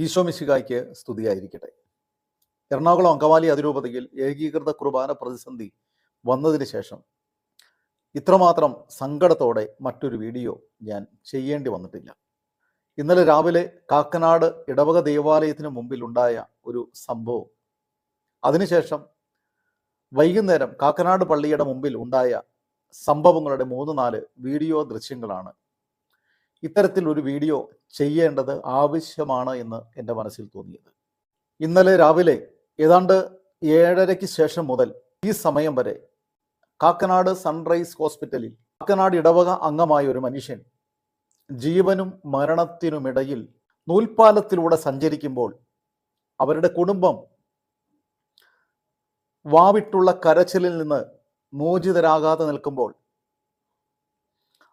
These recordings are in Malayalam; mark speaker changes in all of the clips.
Speaker 1: ഈശോമിശികായ്ക്ക് സ്തുതിയായിരിക്കട്ടെ. എറണാകുളം അങ്കമാലി അതിരൂപതയിൽ ഏകീകൃത കുർബാന പ്രതിസന്ധി വന്നതിന് ശേഷം ഇത്രമാത്രം സങ്കടത്തോടെ മറ്റൊരു വീഡിയോ ഞാൻ ചെയ്യേണ്ടി വന്നിട്ടില്ല. ഇന്നലെ രാവിലെ കാക്കനാട് ഇടവക ദേവാലയത്തിന് മുമ്പിൽ ഉണ്ടായ ഒരു സംഭവം. അതിനുശേഷം വൈകുന്നേരം കാക്കനാട് പള്ളിയുടെ മുമ്പിൽ ഉണ്ടായ സംഭവങ്ങളുടെ മൂന്ന് നാല് വീഡിയോ ദൃശ്യങ്ങളാണ്. ഇത്തരത്തിൽ ഒരു വീഡിയോ ചെയ്യേണ്ടത് ആവശ്യമാണ് എന്ന് എന്റെ മനസ്സിൽ തോന്നിയത്. ഇന്നലെ രാവിലെ ഏതാണ്ട് ഏഴരയ്ക്ക് ശേഷം മുതൽ ഈ സമയം വരെ കാക്കനാട് സൺറൈസ് ഹോസ്പിറ്റലിൽ കാക്കനാട് ഇടവക അംഗമായ ഒരു മനുഷ്യൻ ജീവനും മരണത്തിനുമിടയിൽ നൂൽപ്പാലത്തിലൂടെ സഞ്ചരിക്കുമ്പോൾ അവരുടെ കുടുംബം വാവിട്ടുള്ള കരച്ചിലിൽ നിന്ന് മോചിതരാകാതെ നിൽക്കുമ്പോൾ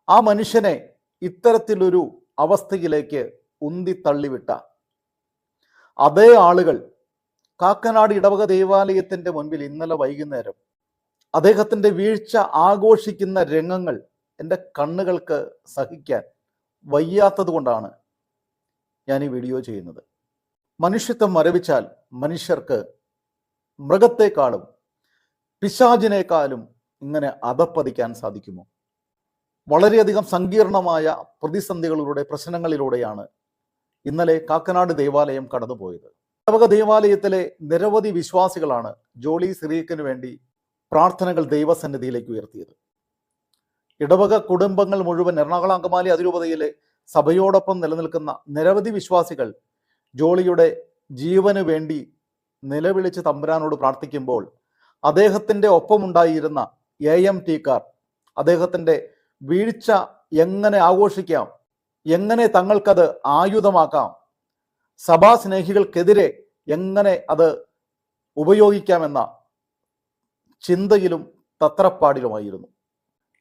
Speaker 1: ആ മനുഷ്യനെ ഇത്തരത്തിലൊരു അവസ്ഥയിലേക്ക് ഉന്തി തള്ളിവിട്ട അതേ ആളുകൾ കാക്കനാട് ഇടവക ദേവാലയത്തിന്റെ മുൻപിൽ ഇന്നലെ വൈകുന്നേരം അദ്ദേഹത്തിന്റെ വീഴ്ച ആഘോഷിക്കുന്ന രംഗങ്ങൾ എന്റെ കണ്ണുകൾക്ക് സഹിക്കാൻ വയ്യാത്തത് കൊണ്ടാണ് ഞാൻ ഈ വീഡിയോ ചെയ്യുന്നത്. മനുഷ്യത്വം മരവിച്ചാൽ മനുഷ്യർക്ക് മൃഗത്തെക്കാളും പിശാചിനേക്കാളും ഇങ്ങനെ അധപ്പതിക്കാൻ സാധിക്കുമോ? വളരെയധികം സങ്കീർണമായ പ്രതിസന്ധികളിലൂടെ പ്രശ്നങ്ങളിലൂടെയാണ് ഇന്നലെ കാക്കനാട് ദേവാലയം കടന്നുപോയത്. ഇടവക ദേവാലയത്തിലെ നിരവധി വിശ്വാസികളാണ് ജോളി സിറിയക്കിന് വേണ്ടി പ്രാർത്ഥനകൾ ദൈവസന്നിധിയിലേക്ക് ഉയർത്തിയത്. ഇടവക കുടുംബങ്ങൾ മുഴുവൻ എറണാകുളം അങ്കമാലി അതിരൂപതയിലെ സഭയോടൊപ്പം നിലനിൽക്കുന്ന നിരവധി വിശ്വാസികൾ ജോളിയുടെ ജീവന് വേണ്ടി നിലവിളിച്ച് തമ്പുരാനോട് പ്രാർത്ഥിക്കുമ്പോൾ അദ്ദേഹത്തിന്റെ ഒപ്പമുണ്ടായിരുന്ന എ എം ടിക്കാർ അദ്ദേഹത്തിന്റെ വീഴ്ച എങ്ങനെ ആഘോഷിക്കാം? എങ്ങനെ തങ്ങൾക്കത് ആയുധമാക്കാം? സഭാ സ്നേഹികൾക്കെതിരെ എങ്ങനെ അത് ഉപയോഗിക്കാമെന്ന ചിന്തയിലും തത്രപ്പാടിലുമായിരുന്നു.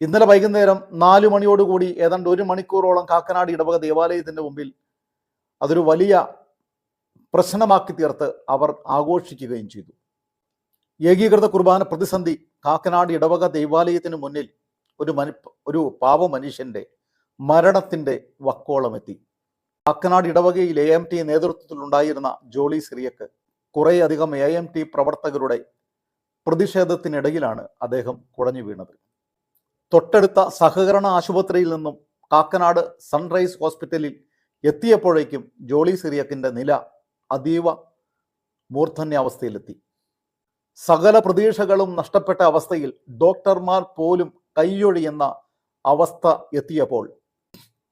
Speaker 1: ഇന്നലെ വൈകുന്നേരം നാലു മണിയോടുകൂടി ഏതാണ്ട് ഒരു മണിക്കൂറോളം കാക്കനാട് ഇടവക ദേവാലയത്തിന്റെ മുമ്പിൽ അതൊരു വലിയ പ്രശ്നമാക്കി തീർത്ത് അവർ ആഘോഷിക്കുകയും ചെയ്തു. ഏകീകൃത കുർബാന പ്രതിസന്ധി കാക്കനാട് ഇടവക ദേവാലയത്തിന് മുന്നിൽ ഒരു മനു ഒരു പാവ മനുഷ്യന്റെ മരണത്തിന്റെ വക്കോളമെത്തി. കാക്കനാട് ഇടവകയിൽ എ എം ടി നേതൃത്വത്തിലുണ്ടായിരുന്ന ജോളി സിറിയക്ക് കുറേയധികം എ എം ടി പ്രവർത്തകരുടെ പ്രതിഷേധത്തിനിടയിലാണ് അദ്ദേഹം കുഴഞ്ഞു വീണത്. തൊട്ടടുത്ത സഹകരണ ആശുപത്രിയിൽ നിന്നും കാക്കനാട് സൺറൈസ് ഹോസ്പിറ്റലിൽ എത്തിയപ്പോഴേക്കും ജോളി സിറിയക്കിന്റെ നില അതീവ മൂർധന്യാവസ്ഥയിലെത്തി. സകല പ്രതീക്ഷകളും നഷ്ടപ്പെട്ട അവസ്ഥയിൽ ഡോക്ടർമാർ പോലും കൈയൊഴിയുന്ന അവസ്ഥ എത്തിയപ്പോൾ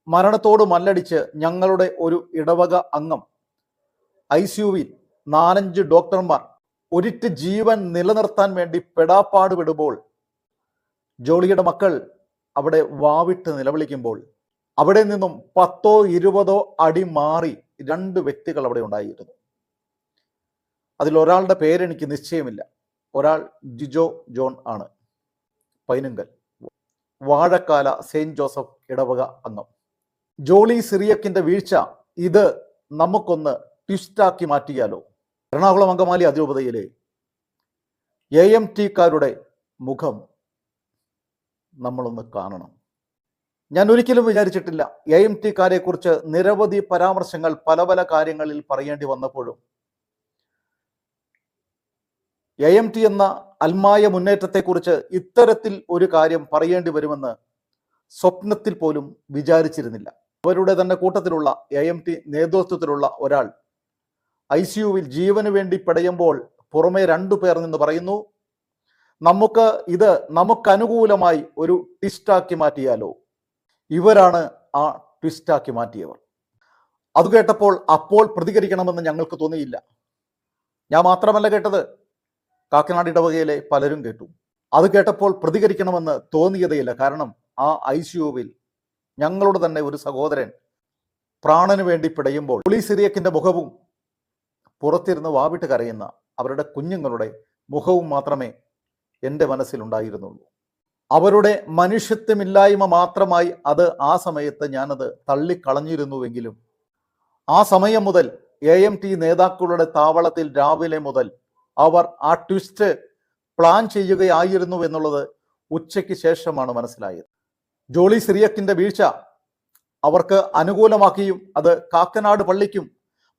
Speaker 1: മരണത്തോട് മല്ലടിച്ച് ഞങ്ങളുടെ ഒരു ഇടവക അംഗം ഐ സിയുവിൽ നാലഞ്ച് ഡോക്ടർമാർ ഒരിറ്റ് ജീവൻ നിലനിർത്താൻ വേണ്ടി പെടാപ്പാട് വിടുമ്പോൾ ജോളിയുടെ മക്കൾ അവിടെ വാവിട്ട് നിലവിളിക്കുമ്പോൾ അവിടെ നിന്നും പത്തോ ഇരുപതോ അടി മാറി രണ്ട് വ്യക്തികൾ അവിടെ ഉണ്ടായിരുന്നു. അതിൽ ഒരാളുടെ പേരെനിക്ക് നിശ്ചയമില്ല. ഒരാൾ ജിജോ ജോൺ ആണ്. പൈനുങ്കൽ. വാഴക്കാല സെയിന്റ് ജോസഫ് ഇടവക അംഗം ജോളി സിറിയക്കിന്റെ വീഴ്ച ഇത് നമുക്കൊന്ന് ട്വിസ്റ്റാക്കി മാറ്റിയാലോ? എറണാകുളം അങ്കമാലി അതിരൂപതയിലെ എ എം ടിക്കാരുടെ മുഖം നമ്മളൊന്ന് കാണണം. ഞാൻ ഒരിക്കലും വിചാരിച്ചിട്ടില്ല എ എം ടിക്കാരെ കുറിച്ച് നിരവധി പരാമർശങ്ങൾ പല പല കാര്യങ്ങളിൽ പറയേണ്ടി വന്നപ്പോഴും എ എം ടി എന്ന അൽമായ മുന്നേറ്റത്തെക്കുറിച്ച് ഇത്തരത്തിൽ ഒരു കാര്യം പറയേണ്ടി വരുമെന്ന് സ്വപ്നത്തിൽ പോലും വിചാരിച്ചിരുന്നില്ല. അവരുടെ തന്നെ കൂട്ടത്തിലുള്ള എ എം ടി നേതൃത്വത്തിലുള്ള ഒരാൾ ഐ സിയുവിൽ ജീവന് വേണ്ടി പിടയുമ്പോൾ പുറമെ രണ്ടു പേർ നിന്ന് പറയുന്നു നമുക്ക് ഇത് നമുക്കനുകൂലമായി ഒരു ട്വിസ്റ്റാക്കി മാറ്റിയാലോ? ഇവരാണ് ആ ട്വിസ്റ്റാക്കി മാറ്റിയവർ. അത് കേട്ടപ്പോൾ അപ്പോൾ പ്രതികരിക്കണമെന്ന് ഞങ്ങൾക്ക് തോന്നിയില്ല. ഞാൻ മാത്രമല്ല കേട്ടത് കാക്കനാട് ഇടവകയിലെ പലരും കേട്ടു. അത് കേട്ടപ്പോൾ പ്രതികരിക്കണമെന്ന് തോന്നിയതയില്ല. കാരണം ആ ഐ സിയുവിൽ ഞങ്ങളുടെ തന്നെ ഒരു സഹോദരൻ പ്രാണന് വേണ്ടി പിടയുമ്പോൾ പോലീസ് സിറിയക്കിന്റെ മുഖവും പുറത്തിരുന്ന് വാവിട്ട് കരയുന്ന അവരുടെ കുഞ്ഞുങ്ങളുടെ മുഖവും മാത്രമേ എന്റെ മനസ്സിലുണ്ടായിരുന്നുള്ളൂ. അവരുടെ മനുഷ്യത്വമില്ലായ്മ മാത്രമായി അത് ആ സമയത്ത് ഞാനത് തള്ളിക്കളഞ്ഞിരുന്നുവെങ്കിലും ആ സമയം മുതൽ എ എം ടി നേതാക്കളുടെ താവളത്തിൽ രാവിലെ മുതൽ അവർ ആ ട്വിസ്റ്റ് പ്ലാൻ ചെയ്യുകയായിരുന്നു എന്നുള്ളത് ഉച്ചയ്ക്ക് ശേഷമാണ് മനസ്സിലായത്. ജോളി സിറിയക്കിന്റെ വീഴ്ച അവർക്ക് അനുകൂലമാക്കിയും അത് കാക്കനാട് പള്ളിക്കും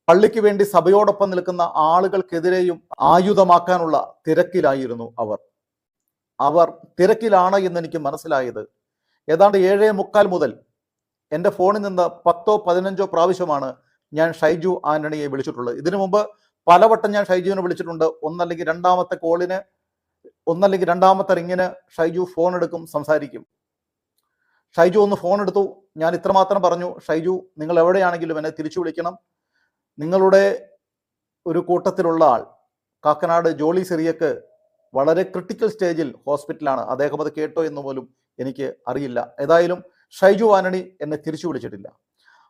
Speaker 1: പള്ളിക്ക് വേണ്ടി സഭയോടൊപ്പം നിൽക്കുന്ന ആളുകൾക്കെതിരെയും ആയുധമാക്കാനുള്ള തിരക്കിലായിരുന്നു അവർ. അവർ തിരക്കിലാണ് എന്ന് എനിക്ക് മനസ്സിലായത്. ഏതാണ്ട് ഏഴേ മുക്കാൽ മുതൽ എന്റെ ഫോണിൽ നിന്ന് പത്തോ പതിനഞ്ചോ പ്രാവശ്യമാണ് ഞാൻ ഷൈജു ആന്റണിയെ വിളിച്ചിട്ടുള്ളത്. ഇതിനു മുമ്പ് പലവട്ടം ഞാൻ ഷൈജുവിനെ വിളിച്ചിട്ടുണ്ട്. ഒന്നല്ലെങ്കിൽ രണ്ടാമത്തെ കോളിന് ഒന്നല്ലെങ്കിൽ രണ്ടാമത്തെ റിങ്ങിന് ഷൈജു ഫോൺ എടുക്കും സംസാരിക്കും. ഷൈജു ഒന്ന് ഫോൺ എടുത്തു. ഞാൻ ഇത്രമാത്രം പറഞ്ഞു. ഷൈജു നിങ്ങൾ എവിടെയാണെങ്കിലും എന്നെ തിരിച്ചു വിളിക്കണം. നിങ്ങളുടെ ഒരു കൂട്ടത്തിലുള്ള ആൾ കാക്കനാട് ജോളി സിറിയക്ക് വളരെ ക്രിട്ടിക്കൽ സ്റ്റേജിൽ ഹോസ്പിറ്റലാണ് അദ്ദേഹം അത് കേട്ടോ എന്ന് പോലും എനിക്ക് അറിയില്ല. ഏതായാലും ഷൈജു ആന്റണി എന്നെ തിരിച്ചു വിളിച്ചിട്ടില്ല.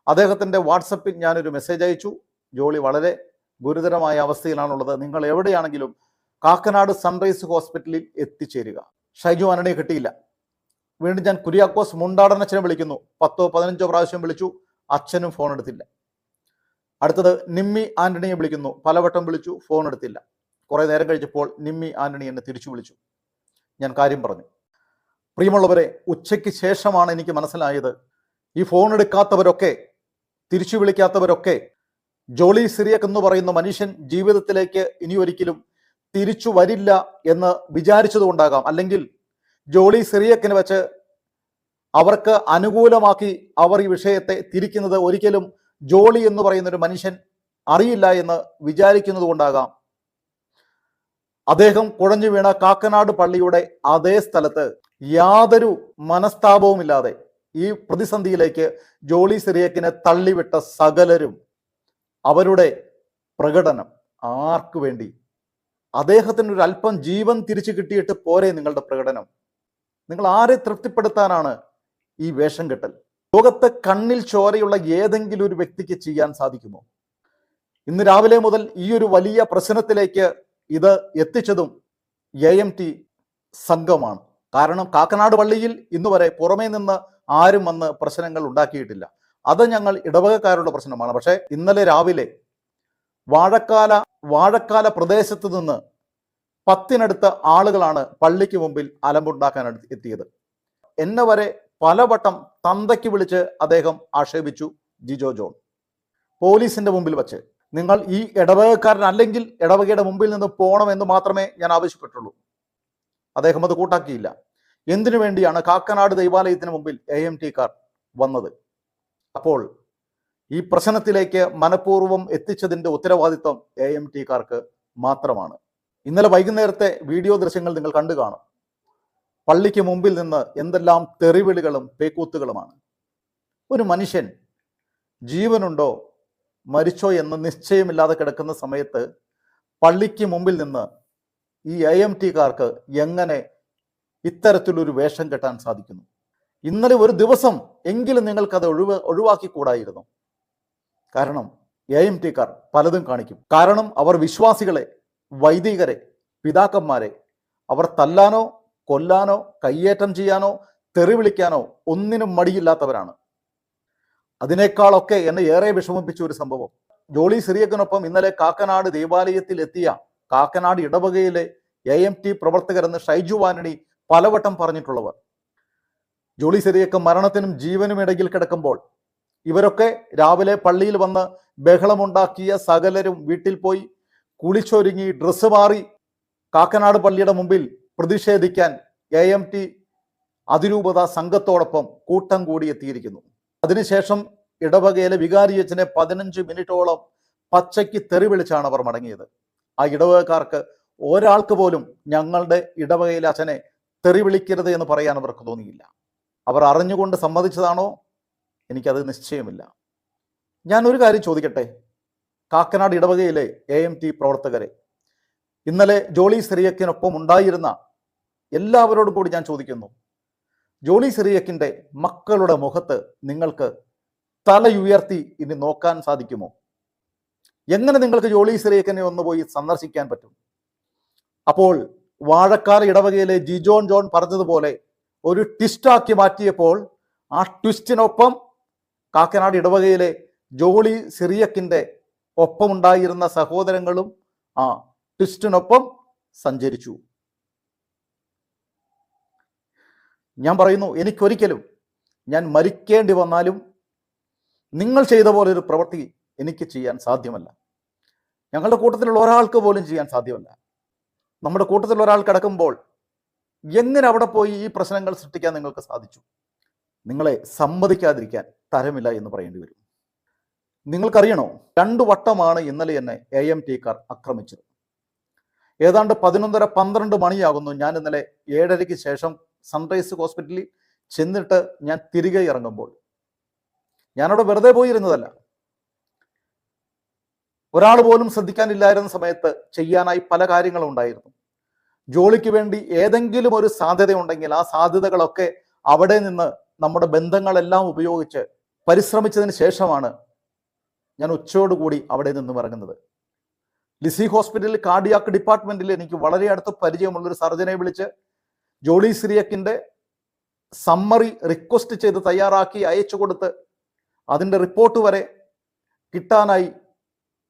Speaker 1: അദ്ദേഹത്തിന്റെ വാട്സപ്പിൽ ഞാനൊരു മെസ്സേജ് അയച്ചു. ജോളി വളരെ ഗുരുതരമായ അവസ്ഥയിലാണുള്ളത്. നിങ്ങൾ എവിടെയാണെങ്കിലും കാക്കനാട് സൺറൈസ് ഹോസ്പിറ്റലിൽ എത്തിച്ചേരുക. ഷൈജു ആന്റണിയെ കിട്ടിയില്ല. വീണ്ടും ഞാൻ കുര്യാക്കോസ് മുണ്ടാടനച്ഛനെ വിളിക്കുന്നു. പത്തോ പതിനഞ്ചോ പ്രാവശ്യം വിളിച്ചു. അച്ഛനും ഫോൺ എടുത്തില്ല. അടുത്തത് നിമ്മി ആന്റണിയെ വിളിക്കുന്നു. പലവട്ടം വിളിച്ചു ഫോൺ എടുത്തില്ല. കുറേ നേരം കഴിച്ചപ്പോൾ നിമ്മി ആന്റണി എന്നെ തിരിച്ചു വിളിച്ചു. ഞാൻ കാര്യം പറഞ്ഞു. പ്രിയമുള്ളവരെ ഉച്ചയ്ക്ക് ശേഷമാണ് എനിക്ക് മനസ്സിലായത്. ഈ ഫോൺ എടുക്കാത്തവരൊക്കെ തിരിച്ചു വിളിക്കാത്തവരൊക്കെ ജോളി സിറിയക് എന്ന് പറയുന്ന മനുഷ്യൻ ജീവിതത്തിലേക്ക് ഇനി ഒരിക്കലും തിരിച്ചു വരില്ല എന്ന് വിചാരിച്ചതുകൊണ്ടാകാം. അല്ലെങ്കിൽ ജോളി സിറിയക്കിന് വെച്ച് അവർക്ക് അനുകൂലമാക്കി അവർ ഈ വിഷയത്തെ തിരിക്കുന്നത് ഒരിക്കലും ജോളി എന്ന് പറയുന്ന ഒരു മനുഷ്യൻ അറിയില്ല എന്ന് വിചാരിക്കുന്നത് കൊണ്ടാകാം അദ്ദേഹം കുഴഞ്ഞു വീണ കാക്കനാട് പള്ളിയുടെ അതേ സ്ഥലത്ത് യാതൊരു മനസ്താപവുമില്ലാതെ ഈ പ്രതിസന്ധിയിലേക്ക് ജോളി സിറിയക്കിനെ തള്ളിവിട്ട സകലരും അവരുടെ പ്രകടനം ആർക്കു വേണ്ടി? അദ്ദേഹത്തിന് ഒരു അല്പം ജീവൻ തിരിച്ചു കിട്ടിയിട്ട് പോരെ നിങ്ങളുടെ പ്രകടനം. നിങ്ങൾ ആരെ തൃപ്തിപ്പെടുത്താനാണ് ഈ വേഷം കെട്ടൽ? ലോകത്തെ കണ്ണിൽ ചോരയുള്ള ഏതെങ്കിലും ഒരു വ്യക്തിക്ക് ചെയ്യാൻ സാധിക്കുമോ? ഇന്ന് രാവിലെ മുതൽ ഈ ഒരു വലിയ പ്രശ്നത്തിലേക്ക് ഇത് എത്തിച്ചതും എ എം ടി സംഘമാണ്. കാരണം കാക്കനാട് പള്ളിയിൽ ഇന്നുവരെ പുറമേ നിന്ന് ആരും വന്ന് പ്രശ്നങ്ങൾ ഉണ്ടാക്കിയിട്ടില്ല. അത് ഞങ്ങൾ ഇടവകക്കാരുടെ പ്രശ്നമാണ്. പക്ഷേ ഇന്നലെ രാവിലെ വാഴക്കാല വാഴക്കാല പ്രദേശത്ത് നിന്ന് പത്തിനടുത്ത ആളുകളാണ് പള്ളിക്ക് മുമ്പിൽ അലമ്പുണ്ടാക്കാൻ എത്തിയത്. എന്നെ വരെ പലവട്ടം തന്തയ്ക്ക് വിളിച്ച് അദ്ദേഹം ആക്ഷേപിച്ചു ജിജോ ജോൺ. പോലീസിന്റെ മുമ്പിൽ വച്ച്. നിങ്ങൾ ഈ ഇടവകക്കാരൻ അല്ലെങ്കിൽ ഇടവകയുടെ മുമ്പിൽ നിന്ന് പോകണമെന്ന് മാത്രമേ ഞാൻ ആവശ്യപ്പെട്ടുള്ളൂ. അദ്ദേഹം അത് കൂട്ടാക്കിയില്ല. എന്തിനു വേണ്ടിയാണ് കാക്കനാട് ദൈവാലയത്തിന് മുമ്പിൽ എ എം ടി കാർ വന്നത്? അപ്പോൾ ഈ പ്രശ്നത്തിലേക്ക് മനഃപൂർവം എത്തിച്ചതിന്റെ ഉത്തരവാദിത്വം എ എം ടി കാർക്ക് മാത്രമാണ്. ഇന്നലെ വൈകുന്നേരത്തെ വീഡിയോ ദൃശ്യങ്ങൾ നിങ്ങൾ കണ്ടു കാണും. പള്ളിക്ക് മുമ്പിൽ നിന്ന് എന്തെല്ലാം തെറിവിളികളും പേക്കൂത്തുകളുമാണ്. ഒരു മനുഷ്യൻ ജീവനുണ്ടോ മരിച്ചോ എന്ന് നിശ്ചയമില്ലാതെ കിടക്കുന്ന സമയത്ത് പള്ളിക്ക് മുമ്പിൽ നിന്ന് ഈ എ എം ടിക്കാർക്ക് എങ്ങനെ ഇത്തരത്തിലൊരു വേഷം കെട്ടാൻ സാധിക്കുന്നു? ഇന്നലെ ഒരു ദിവസം എങ്കിലും നിങ്ങൾക്കത് ഒഴിവ് ഒഴിവാക്കിക്കൂടായിരുന്നു. കാരണം എ എം ടിക്കാർ പലതും കാണിക്കും. കാരണം അവർ വിശ്വാസികളെ വൈദികരെ പിതാക്കന്മാരെ അവർ തല്ലാനോ കൊല്ലാനോ കയ്യേറ്റം ചെയ്യാനോ തെറി വിളിക്കാനോ ഒന്നിനും മടിയില്ലാത്തവരാണ്. അതിനേക്കാളൊക്കെ എന്നെ ഏറെ വിഷമിപ്പിച്ച ഒരു സംഭവം. ജോളി സിറിയക്കിനൊപ്പം ഇന്നലെ കാക്കനാട് ദേവാലയത്തിൽ എത്തിയ കാക്കനാട് ഇടവകയിലെ എ എം ടി പ്രവർത്തകരെന്ന് ഷൈജു വാനണി പലവട്ടം പറഞ്ഞിട്ടുള്ളവർ. ജോളി സിറിയക്ക് മരണത്തിനും ജീവനും ഇടയിൽ കിടക്കുമ്പോൾ ഇവരൊക്കെ രാവിലെ പള്ളിയിൽ വന്ന് ബഹളമുണ്ടാക്കിയ സകലരും വീട്ടിൽ പോയി കുളിച്ചൊരുങ്ങി ഡ്രസ്സ് മാറി കാക്കനാട് പള്ളിയുടെ മുമ്പിൽ പ്രതിഷേധിക്കാൻ എ എം ടി അതിരൂപത സംഘത്തോടൊപ്പം കൂട്ടം കൂടി എത്തിയിരിക്കുന്നു. അതിനുശേഷം ഇടവകയിലെ വികാരിയച്ഛനെ പതിനഞ്ച് മിനിറ്റോളം പച്ചയ്ക്ക് തെറി വിളിച്ചാണ് അവർ മടങ്ങിയത്. ആ ഇടവകക്കാർക്ക് ഒരാൾക്ക് പോലും ഞങ്ങളുടെ ഇടവകയിലെ അച്ഛനെ തെറി വിളിക്കരുത് എന്ന് പറയാൻ അവർക്ക് തോന്നിയില്ല. അവർ അറിഞ്ഞുകൊണ്ട് സമ്മതിച്ചതാണോ? എനിക്കത് നിശ്ചയമില്ല. ഞാൻ ഒരു കാര്യം ചോദിക്കട്ടെ? കാക്കനാട് ഇടവകയിലെ എ എം ടി പ്രവർത്തകരെ ഇന്നലെ ജോളി സിറിയക്കിനൊപ്പം ഉണ്ടായിരുന്ന എല്ലാവരോടും കൂടി ഞാൻ ചോദിക്കുന്നു. ജോളി സിറിയക്കിന്റെ മക്കളുടെ മുഖത്ത് നിങ്ങൾക്ക് തലയുയർത്തി ഇനി നോക്കാൻ സാധിക്കുമോ? എങ്ങനെ നിങ്ങൾക്ക് ജോളി സിറിയക്കിനെ ഒന്ന് പോയി സന്ദർശിക്കാൻ പറ്റും? അപ്പോൾ വാഴക്കാർ ഇടവകയിലെ ജിജോൺ ജോൺ പറഞ്ഞതുപോലെ ഒരു ട്വിസ്റ്റാക്കി മാറ്റിയപ്പോൾ ആ ട്വിസ്റ്റിനൊപ്പം കാക്കനാട് ഇടവകയിലെ ജോളി സിറിയക്കിന്റെ ഒപ്പമുണ്ടായിരുന്ന സഹോദരങ്ങളും ആ ട്വിസ്റ്റിനൊപ്പം സഞ്ചരിച്ചു. ഞാൻ പറയുന്നു എനിക്കൊരിക്കലും ഞാൻ മരിക്കേണ്ടി വന്നാലും നിങ്ങൾ ചെയ്ത പോലെ ഒരു പ്രവൃത്തി എനിക്ക് ചെയ്യാൻ സാധ്യമല്ല. ഞങ്ങളുടെ കൂട്ടത്തിലുള്ള ഒരാൾക്ക് പോലും ചെയ്യാൻ സാധ്യമല്ല. നമ്മുടെ കൂട്ടത്തിലുള്ള ഒരാൾ കിടക്കുമ്പോൾ എങ്ങനെ അവിടെ പോയി ഈ പ്രശ്നങ്ങൾ സൃഷ്ടിക്കാൻ നിങ്ങൾക്ക് സാധിച്ചു? നിങ്ങളെ സമ്മതിക്കാതിരിക്കാൻ തരമില്ല എന്ന് പറയേണ്ടി വരും. നിങ്ങൾക്കറിയണോ? രണ്ടു വട്ടമാണ് ഇന്നലെ എന്നെ എ എം ടിക്കാർ ആക്രമിച്ചത്. ഏതാണ്ട് പതിനൊന്നര പന്ത്രണ്ട് മണിയാകുന്നു ഞാൻ ഇന്നലെ ഏഴരയ്ക്ക് ശേഷം സൺറൈസ് ഹോസ്പിറ്റലിൽ ചെന്നിട്ട് ഞാൻ തിരികെ ഇറങ്ങുമ്പോൾ. ഞാനവിടെ വെറുതെ പോയിരുന്നതല്ല. ഒരാൾ പോലും ശ്രദ്ധിക്കാനില്ലായിരുന്ന സമയത്ത് ചെയ്യാനായി പല കാര്യങ്ങളും ഉണ്ടായിരുന്നു. ജോലിക്ക് വേണ്ടി ഏതെങ്കിലും ഒരു സാധ്യത ഉണ്ടെങ്കിൽ ആ സാധ്യതകളൊക്കെ അവിടെ നിന്ന് നമ്മുടെ ബന്ധങ്ങളെല്ലാം ഉപയോഗിച്ച് പരിശ്രമിച്ചതിന് ശേഷമാണ് ഞാൻ ഉച്ചയോടുകൂടി അവിടെ നിന്ന് ഇറങ്ങുന്നത്. ലിസി ഹോസ്പിറ്റലിൽ കാർഡിയാക്ക് ഡിപ്പാർട്ട്മെന്റിൽ എനിക്ക് വളരെ അടുത്ത പരിചയമുള്ള ഒരു സർജനെ വിളിച്ച് ജോളി സിറിയക്കിന്റെ സമ്മറി റിക്വസ്റ്റ് ചെയ്ത് തയ്യാറാക്കി അയച്ചു കൊടുത്ത് അതിന്റെ റിപ്പോർട്ട് വരെ കിട്ടാനായി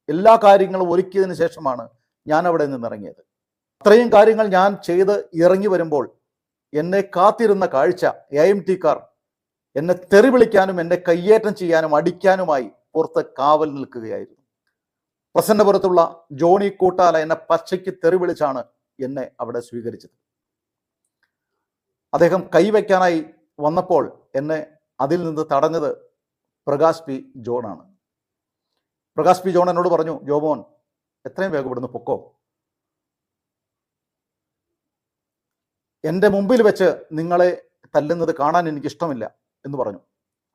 Speaker 1: എല്ലാ കാര്യങ്ങളും ഒരുക്കിയതിന് ശേഷമാണ് ഞാൻ അവിടെ നിന്ന് ഇറങ്ങിയത്. അത്രയും കാര്യങ്ങൾ ഞാൻ ചെയ്ത് ഇറങ്ങി വരുമ്പോൾ എന്നെ കാത്തിരുന്ന കാഴ്ച എ എം ടിക്കാർ എന്നെ തെറി വിളിക്കാനും എന്നെ കയ്യേറ്റം ചെയ്യാനും അടിക്കാനുമായി പുറത്ത് കാവൽ നിൽക്കുകയായിരുന്നു. പ്രസന്നപുരത്തുള്ള ജോണി കൂട്ടാല എന്നെ പച്ചയ്ക്ക് തെറി വിളിച്ചാണ് എന്നെ അവിടെ സ്വീകരിച്ചത്. അദ്ദേഹം കൈവയ്ക്കാനായി വന്നപ്പോൾ എന്നെ അതിൽ നിന്ന് തടഞ്ഞത് പ്രകാശ് പി ജോണാണ്. പ്രകാശ് പി ജോൺ എന്നോട് പറഞ്ഞു ജോമോൻ എത്രയും വേഗം പൊക്കോ. എന്റെ മുമ്പിൽ വെച്ച് നിങ്ങളെ തല്ലുന്നത് കാണാൻ എനിക്ക് ഇഷ്ടമില്ല എന്ന് പറഞ്ഞു.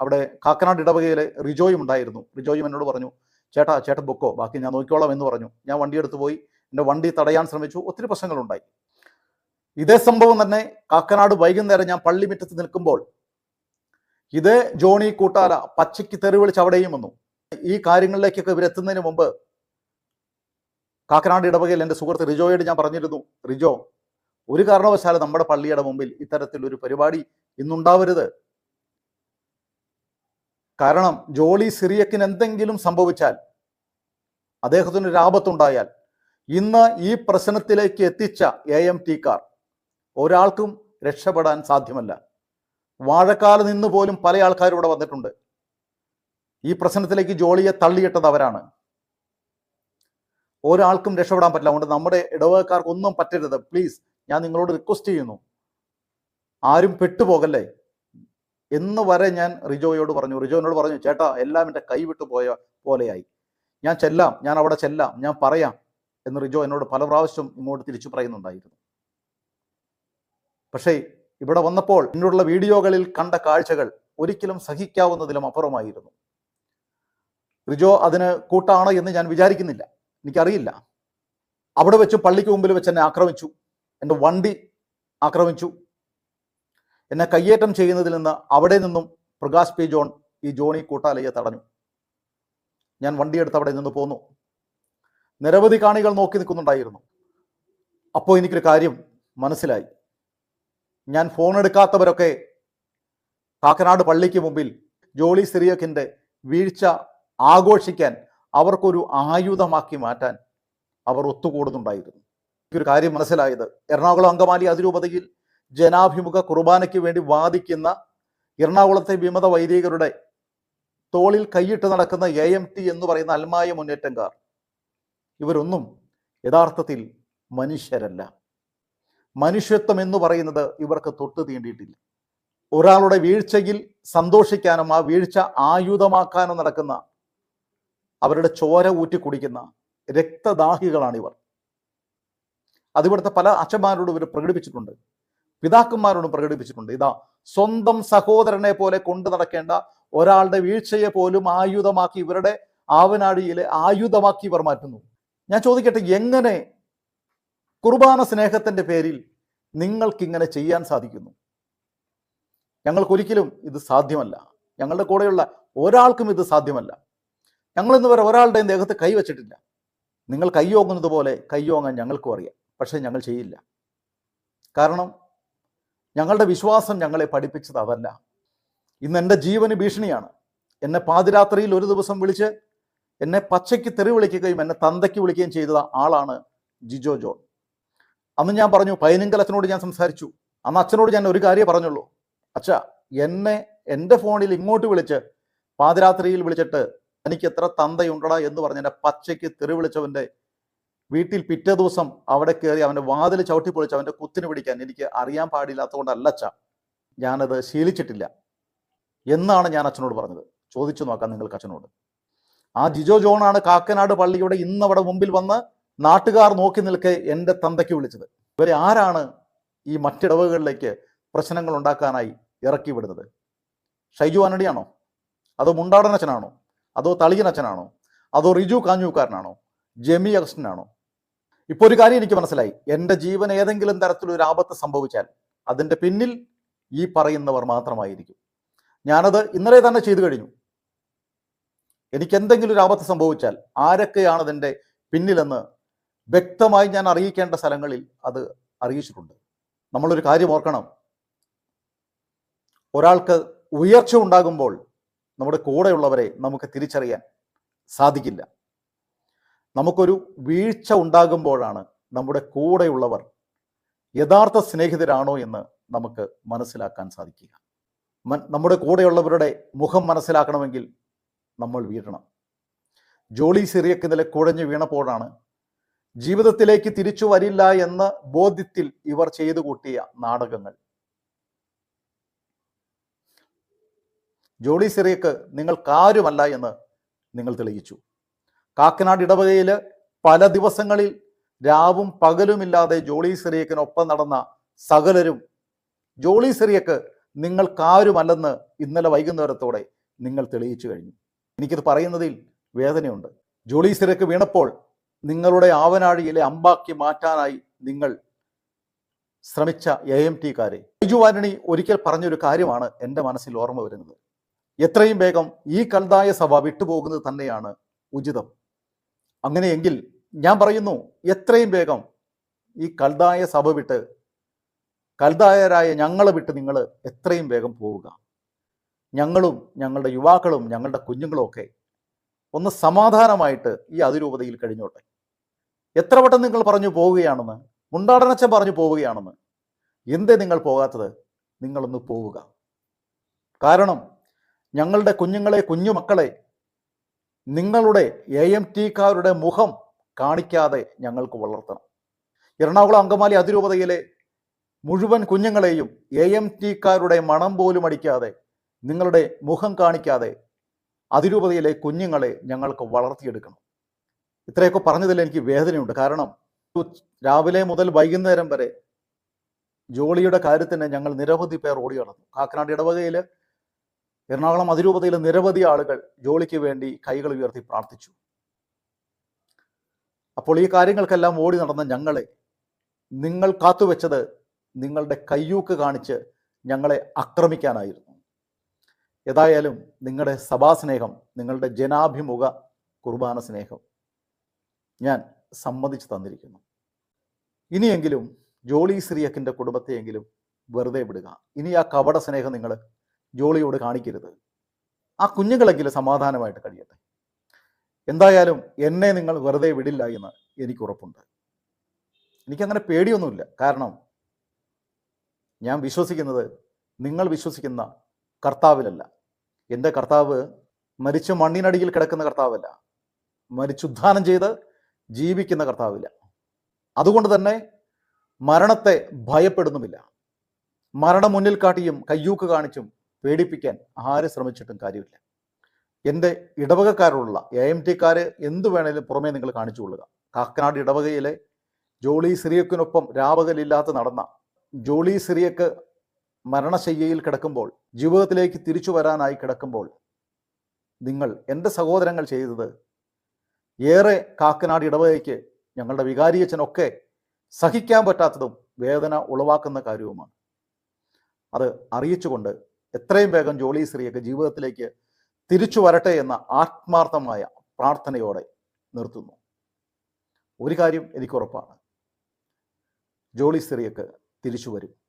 Speaker 1: അവിടെ കാക്കനാട് ഇടവകയിലെ റിജോയും ഉണ്ടായിരുന്നു. റിജോയും എന്നോട് പറഞ്ഞു ചേട്ടാ ചേട്ടൻ ബുക്കോ ബാക്കി ഞാൻ നോക്കിക്കോളാം എന്ന് പറഞ്ഞു. ഞാൻ വണ്ടി എടുത്തു പോയി എന്റെ വണ്ടി തടയാൻ ശ്രമിച്ചു. ഒത്തിരി പ്രശ്നങ്ങളുണ്ടായി. ഇതേ സംഭവം തന്നെ കാക്കനാട് വൈകുന്നേരം ഞാൻ പള്ളിമുറ്റത്ത് നിൽക്കുമ്പോൾ ഇതേ ജോണി കൂട്ടാല പച്ചയ്ക്ക് തെറി വിളിച്ച് അവിടെയും വന്നു. ഈ കാര്യങ്ങളിലേക്കൊക്കെ ഇവരെത്തുന്നതിന് മുമ്പ് കാക്കനാട് ഇടവകയിൽ എന്റെ സുഹൃത്ത് റിജോയോട് ഞാൻ പറഞ്ഞിരുന്നു റിജോ ഒരു കാരണവശാലും നമ്മുടെ പള്ളിയുടെ മുമ്പിൽ ഇത്തരത്തിലൊരു പരിപാടി ഇന്നുണ്ടാവരുത്. കാരണം ജോളി സിറിയക്കിന് എന്തെങ്കിലും സംഭവിച്ചാൽ അദ്ദേഹത്തിന് ഒരു ആപത്തുണ്ടായാൽ ഇന്ന് ഈ പ്രശ്നത്തിലേക്ക് എത്തിച്ച എ എം ടി കാർ ഒരാൾക്കും രക്ഷപ്പെടാൻ സാധ്യമല്ല. വാഴക്കാൽ നിന്ന് പോലും പല ആൾക്കാരും ഇവിടെ വന്നിട്ടുണ്ട്. ഈ പ്രശ്നത്തിലേക്ക് ജോളിയെ തള്ളിയിട്ടത് അവരാണ്. ഒരാൾക്കും രക്ഷപ്പെടാൻ പറ്റില്ല. അതുകൊണ്ട് നമ്മുടെ ഇടവകക്കാർക്ക് ഒന്നും പറ്റരുത്. പ്ലീസ് ഞാൻ നിങ്ങളോട് റിക്വസ്റ്റ് ചെയ്യുന്നു. ആരും പെട്ടുപോകല്ലേ? എന്ന് വരെ ഞാൻ റിജോയോട് പറഞ്ഞു. റിജോനോട് പറഞ്ഞു ചേട്ടാ എല്ലാം എന്റെ കൈവിട്ടു പോയ പോലെയായി. ഞാൻ ചെല്ലാം ഞാൻ അവിടെ ചെല്ലാം ഞാൻ പറയാം. എന്ന് റിജോ എന്നോട് പല പ്രാവശ്യം ഇങ്ങോട്ട് തിരിച്ചു പറയുന്നുണ്ടായിരുന്നു. പക്ഷേ ഇവിടെ വന്നപ്പോൾ എന്നോടുള്ള വീഡിയോകളിൽ കണ്ട കാഴ്ചകൾ ഒരിക്കലും സഹിക്കാവുന്നതിലും അപ്പുറമായിരുന്നു. റിജോ അതിന് കൂട്ടാണ് എന്ന് ഞാൻ വിചാരിക്കുന്നില്ല. എനിക്കറിയില്ല. അവിടെ വെച്ച് പള്ളിക്ക് മുമ്പിൽ വെച്ച് എന്നെ ആക്രമിച്ചു. എന്റെ വണ്ടി ആക്രമിച്ചു. എന്നെ കയ്യേറ്റം ചെയ്യുന്നതിൽ നിന്ന് അവിടെ നിന്നും പ്രകാശ് പി. ജോൺ ഈ ജോണി കൂട്ടാലയെ തടഞ്ഞു. ഞാൻ വണ്ടിയെടുത്ത് അവിടെ നിന്ന് പോന്നു. നിരവധി കാണികൾ നോക്കി നിൽക്കുന്നുണ്ടായിരുന്നു. അപ്പോൾ എനിക്കൊരു കാര്യം മനസ്സിലായി. ഞാൻ ഫോൺ എടുക്കാത്തവരൊക്കെ കാക്കനാട് പള്ളിക്ക് മുമ്പിൽ ജോളി സിറിയക്കിന്റെ വീഴ്ച ആഘോഷിക്കാൻ അവർക്കൊരു ആയുധമാക്കി മാറ്റാൻ അവർ ഒത്തുകൂടുന്നുണ്ടായിരുന്നു. ഒരു കാര്യം മനസ്സിലായത്. എറണാകുളം അങ്കമാലി അതിരൂപതയിൽ ജനാഭിമുഖ കുർബാനയ്ക്ക് വേണ്ടി വാദിക്കുന്ന എറണാകുളത്തെ വിമത വൈദികരുടെ തോളിൽ കൈയിട്ട് നടക്കുന്ന എ എം ടി എന്ന് പറയുന്ന അൽമായ മുന്നേറ്റംകാർ. ഇവരൊന്നും യഥാർത്ഥത്തിൽ മനുഷ്യരല്ല. മനുഷ്യത്വം എന്ന് പറയുന്നത് ഇവർക്ക് തൊട്ട് തീണ്ടിയിട്ടില്ല. ഒരാളുടെ വീഴ്ചയിൽ സന്തോഷിക്കാനും ആ വീഴ്ച ആയുധമാക്കാനും നടക്കുന്ന അവരുടെ ചോര ഊറ്റി കുടിക്കുന്ന രക്തദാഹികളാണിവർ. അതിവിടുത്തെ പല അച്ഛന്മാരോടും ഇവർ പ്രകടിപ്പിച്ചിട്ടുണ്ട്. പിതാക്കന്മാരോടും പ്രകടിപ്പിച്ചിട്ടുണ്ട്. ഇതാ സ്വന്തം സഹോദരനെ പോലെ കൊണ്ടു നടക്കേണ്ട ഒരാളുടെ വീഴ്ചയെ പോലും ആയുധമാക്കി ഇവരുടെ ആവനാഴിയിലെ ആയുധമാക്കി ഇവർ മാറ്റുന്നു. ഞാൻ ചോദിക്കട്ടെ എങ്ങനെ കുർബാന സ്നേഹത്തിന്റെ പേരിൽ നിങ്ങൾക്കിങ്ങനെ ചെയ്യാൻ സാധിക്കുന്നു? ഞങ്ങൾക്കൊരിക്കലും ഇത് സാധ്യമല്ല. ഞങ്ങളുടെ കൂടെയുള്ള ഒരാൾക്കും ഇത് സാധ്യമല്ല. ഞങ്ങളിന്ന് വരെ ഒരാളുടെയും ദേഹത്ത് കൈവച്ചിട്ടില്ല. നിങ്ങൾ കൈയോങ്ങുന്നത് പോലെ കൈയോങ്ങാൻ ഞങ്ങൾക്കും അറിയാം. പക്ഷേ ഞങ്ങൾ ചെയ്യില്ല. കാരണം ഞങ്ങളുടെ വിശ്വാസം ഞങ്ങളെ പഠിപ്പിച്ചത് അതല്ല ഇന്ന് എന്റെ ജീവന് ഭീഷണിയാണ്. എന്നെ പാതിരാത്രിയിൽ ഒരു ദിവസം വിളിച്ച് എന്നെ പച്ചയ്ക്ക് തെറി വിളിക്കുകയും എന്നെ തന്തയ്ക്ക് വിളിക്കുകയും ചെയ്ത ആളാണ് ജിജോ ജോൺ. അന്ന് ഞാൻ പറഞ്ഞു പൈനിങ്കൽ അച്ഛനോട് ഞാൻ സംസാരിച്ചു. അന്ന് അച്ഛനോട് ഞാൻ ഒരു കാര്യം പറഞ്ഞുള്ളൂ. അച്ഛ എന്നെ എന്റെ ഫോണിൽ ഇങ്ങോട്ട് വിളിച്ച് പാതിരാത്രിയിൽ വിളിച്ചിട്ട് എനിക്ക് എത്ര തന്തയുണ്ടടാ എന്ന് പറഞ്ഞ് എന്നെ പച്ചയ്ക്ക് തെറി വിളിച്ചവന്റെ വീട്ടിൽ പിറ്റേ ദിവസം അവിടെ കയറി അവന്റെ വാതിൽ ചവിട്ടി പൊളിച്ച് അവന്റെ കുത്തിന് പിടിക്കാൻ എനിക്ക് അറിയാൻ പാടില്ലാത്തതുകൊണ്ടല്ല അച്ഛ. ഞാനത് ശീലിച്ചിട്ടില്ല. എന്നാണ് ഞാൻ അച്ഛനോട് പറഞ്ഞത്? ചോദിച്ചു നോക്കാം നിങ്ങൾക്ക് അച്ഛനോട്. ആ ജിജോ ജോണാണ് കാക്കനാട് പള്ളിയുടെ ഇന്ന് അവിടെ മുമ്പിൽ വന്ന് നാട്ടുകാർ നോക്കി നിൽക്കെ എന്റെ തന്തയ്ക്ക് വിളിച്ചത്. ഇവരെ ആരാണ് ഈ മറ്റിടവുകളിലേക്ക് പ്രശ്നങ്ങൾ ഉണ്ടാക്കാനായി ഇറക്കി വിടുന്നത്? ഷൈജു ആനടിയാണോ? അതോ മുണ്ടാടൻ അച്ഛനാണോ? അതോ തളിയൻ അച്ഛനാണോ? അതോ റിജു കാഞ്ഞൂക്കാരനാണോ? ജെമി അഗസ്റ്റിനാണോ? ഇപ്പോൾ ഒരു കാര്യം എനിക്ക് മനസ്സിലായി. എന്റെ ജീവൻ ഏതെങ്കിലും തരത്തിലൊരു ആപത്ത് സംഭവിച്ചാൽ അതിന്റെ പിന്നിൽ ഈ പറയുന്നവർ മാത്രമായിരിക്കും. ഞാനത് ഇന്നലെ തന്നെ ചെയ്തു കഴിഞ്ഞു. എനിക്ക് എന്തെങ്കിലും ഒരു ആപത്ത് സംഭവിച്ചാൽ ആരൊക്കെയാണ് അതിന്റെ പിന്നിലെന്ന് വ്യക്തമായി ഞാൻ അറിയിക്കേണ്ട സ്ഥലങ്ങളിൽ അത് അറിയിച്ചിട്ടുണ്ട്. നമ്മളൊരു കാര്യം ഓർക്കണം. ഒരാൾക്ക് ഉയർച്ച ഉണ്ടാകുമ്പോൾ നമ്മുടെ കൂടെയുള്ളവരെ നമുക്ക് തിരിച്ചറിയാൻ സാധിക്കില്ല. നമുക്കൊരു വീഴ്ച ഉണ്ടാകുമ്പോഴാണ് നമ്മുടെ കൂടെയുള്ളവർ യഥാർത്ഥ സ്നേഹിതരാണോ എന്ന് നമുക്ക് മനസ്സിലാക്കാൻ സാധിക്കുക. നമ്മുടെ കൂടെയുള്ളവരുടെ മുഖം മനസ്സിലാക്കണമെങ്കിൽ നമ്മൾ വീഴണം. ജോളി സിറിയക്ക് ഇന്നലെ കുഴഞ്ഞു വീണപ്പോഴാണ് ജീവിതത്തിലേക്ക് തിരിച്ചു വരില്ല എന്ന ബോധ്യത്തിൽ ഇവർ ചെയ്തു കൂട്ടിയ നാടകങ്ങൾ. ജോളി സിറിയക്ക് നിങ്ങൾക്കാരുമല്ല എന്ന് നിങ്ങൾ തെളിയിച്ചു. കാക്കനാട് ഇടവകയിൽ പല ദിവസങ്ങളിൽ രാവും പകലുമില്ലാതെ ജോളി സിറിയക്കിനൊപ്പം നടന്ന സകലരും ജോളി സിറിയക്ക് നിങ്ങൾക്കാരുമല്ലെന്ന് ഇന്നലെ വൈകുന്നേരത്തോടെ നിങ്ങൾ തെളിയിച്ചു കഴിഞ്ഞു. എനിക്കിത് പറയുന്നതിൽ വേദനയുണ്ട്. ജോളി സിറിയക്ക് വീണപ്പോൾ നിങ്ങളുടെ ആവനാഴിയിലെ അമ്പാക്കി മാറ്റാനായി നിങ്ങൾ ശ്രമിച്ച എ എം ടിക്കാരെ. ബൈജു ആന്റണി ഒരിക്കൽ പറഞ്ഞൊരു കാര്യമാണ് എന്റെ മനസ്സിൽ ഓർമ്മ വരുന്നത്. എത്രയും വേഗം ഈ കൽതായ സഭ വിട്ടുപോകുന്നത് തന്നെയാണ് ഉചിതം. അങ്ങനെയെങ്കിൽ ഞാൻ പറയുന്നു എത്രയും വേഗം ഈ കൽതായ സഭ വിട്ട് കൽതായരായ ഞങ്ങളെ വിട്ട് നിങ്ങൾ എത്രയും വേഗം പോവുക. ഞങ്ങളും ഞങ്ങളുടെ യുവാക്കളും ഞങ്ങളുടെ കുഞ്ഞുങ്ങളും ഒക്കെ ഒന്ന് സമാധാനമായിട്ട് ഈ അതിരൂപതയിൽ കഴിഞ്ഞോട്ടെ. എത്ര വട്ടം നിങ്ങൾ പറഞ്ഞു പോവുകയാണെന്ന് മുണ്ടാടനച്ചൻ പറഞ്ഞു പോവുകയാണെന്ന് എന്തേ നിങ്ങൾ പോകാത്തത്? നിങ്ങളൊന്ന് പോവുക. കാരണം ഞങ്ങളുടെ കുഞ്ഞുങ്ങളെ കുഞ്ഞുമക്കളെ നിങ്ങളുടെ എ എം ടിക്കാരുടെ മുഖം കാണിക്കാതെ ഞങ്ങൾക്ക് വളർത്തണം. എറണാകുളം അങ്കമാലി അതിരൂപതയിലെ മുഴുവൻ കുഞ്ഞുങ്ങളെയും എ എം ടിക്കാരുടെ മണം പോലും അടിക്കാതെ നിങ്ങളുടെ മുഖം കാണിക്കാതെ അതിരൂപതയിലെ കുഞ്ഞുങ്ങളെ ഞങ്ങൾക്ക് വളർത്തിയെടുക്കണം. ഇത്രയൊക്കെ പറഞ്ഞതിൽ എനിക്ക് വേദനയുണ്ട്. കാരണം രാവിലെ മുതൽ വൈകുന്നേരം വരെ ജോളിയുടെ കാര്യത്തിന് ഞങ്ങൾ നിരവധി പേർ ഓടി നടന്നു. കാക്കനാട് ഇടവകയിൽ എറണാകുളം അതിരൂപതയിലെ നിരവധി ആളുകൾ ജോളിക്ക് വേണ്ടി കൈകൾ ഉയർത്തി പ്രാർത്ഥിച്ചു. അപ്പോൾ ഈ കാര്യങ്ങൾക്കെല്ലാം ഓടി നടന്ന ഞങ്ങളെ നിങ്ങൾ കാത്തുവെച്ചത് നിങ്ങളുടെ കയ്യൂക്ക് കാണിച്ച് ഞങ്ങളെ ആക്രമിക്കാനായിരുന്നു. ഏതായാലും നിങ്ങളുടെ സഭാസ്നേഹം നിങ്ങളുടെ ജനാഭിമുഖ കുർബാന സ്നേഹം ഞാൻ സമ്മതിച്ചു തന്നിരിക്കുന്നു. ഇനിയെങ്കിലും ജോളി സിറിയക്കിന്റെ കുടുംബത്തെയെങ്കിലും വെറുതെ വിടുക. ഇനി ആ കപട സ്നേഹം നിങ്ങൾ ജോളിയോട് കാണിക്കരുത്. ആ കുഞ്ഞുങ്ങളെങ്കിലും സമാധാനമായിട്ട് കഴിയട്ടെ. എന്തായാലും എന്നെ നിങ്ങൾ വെറുതെ വിടില്ല എന്ന് എനിക്ക് ഉറപ്പുണ്ട്. എനിക്കങ്ങനെ പേടിയൊന്നുമില്ല. കാരണം ഞാൻ വിശ്വസിക്കുന്നത് നിങ്ങൾ വിശ്വസിക്കുന്ന കർത്താവിലല്ല. എന്റെ കർത്താവ് മരിച്ച് മണ്ണിനടിയിൽ കിടക്കുന്ന കർത്താവല്ല. മരിച്ചുദ്ധാനം ചെയ്ത് ജീവിക്കുന്ന കർത്താവില്ല. അതുകൊണ്ട് തന്നെ മരണത്തെ ഭയപ്പെടുന്നുമില്ല. മരണം മുന്നിൽ കാട്ടിയും കയ്യൂക്ക് കാണിച്ചും പേടിപ്പിക്കാൻ ആര് ശ്രമിച്ചിട്ടും കാര്യമില്ല. എന്റെ ഇടവകക്കാരോടുള്ള എ എം ടിക്കാർ എന്തു വേണേലും പുറമേ നിങ്ങൾ കാണിച്ചു കൊള്ളുക. കാക്കനാട് ഇടവകയിലെ ജോളി സിറിയക്കിനൊപ്പം രാപകലില്ലാത്ത നടന്ന ജോളി സിറിയക്ക് മരണശയ്യയിൽ കിടക്കുമ്പോൾ ജീവിതത്തിലേക്ക് തിരിച്ചു വരാനായി കിടക്കുമ്പോൾ നിങ്ങൾ എന്റെ സഹോദരങ്ങൾ ചെയ്തത് ഏറെ കാക്കനാട് ഇടവകയ്ക്ക് ഞങ്ങളുടെ വികാരിയച്ഛനൊക്കെ സഹിക്കാൻ പറ്റാത്തതും വേദന ഉളവാക്കുന്ന കാര്യവുമാണ്. അത് അറിയിച്ചുകൊണ്ട് എത്രയും വേഗം ജോളി ശ്രീയൊക്കെ ജീവിതത്തിലേക്ക് തിരിച്ചു വരട്ടെ എന്ന ആത്മാർത്ഥമായ പ്രാർത്ഥനയോടെ നിർത്തുന്നു. ഒരു കാര്യം എനിക്ക് ഉറപ്പാണ് ജോളി ശ്രീയൊക്കെ തിരിച്ചു വരും.